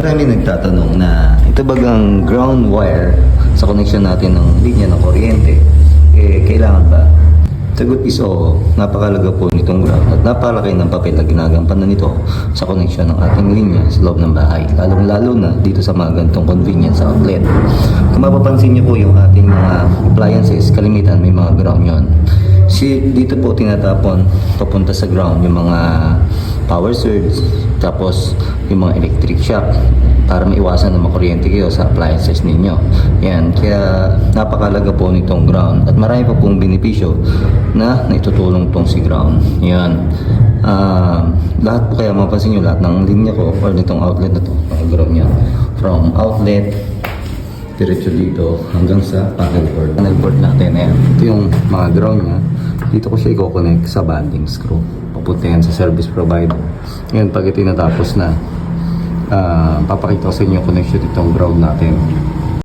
Marami nagtatanong na ito bagang ground wire sa connection natin ng linya ng kuryente, eh, kailangan ba? Sagot is oo, napakalaga po nitong ground at napakalaki ng papel na ginagampanan nito sa connection ng ating linya sa loob ng bahay, lalong-lalo na dito sa mga ganitong convenience outlet. Kung mapapansin niyo po yung ating mga appliances, kalimitan may mga ground yon. Si, dito po tinatapon papunta sa ground yung mga power surge, tapos yung mga electric shock para maiwasan na makuryente kayo sa appliances ninyo. Yan, kaya napakalaga po nitong ground at marami pa pong benepisyo na naitutulong tong si ground. Yan. Ah, lahat po kaya mapapansin nyo lahat ng linya ko or nitong outlet na to, mga ground yan. From outlet, diretso dito hanggang sa panel board. Panel board natin, ayan. Ito yung mga ground niya. Dito ko siya i-connect sa banding screw. Papunta yan sa service provider. Ngayon, pag ito natapos na, ah, papakita ko sa inyo connection itong ground natin.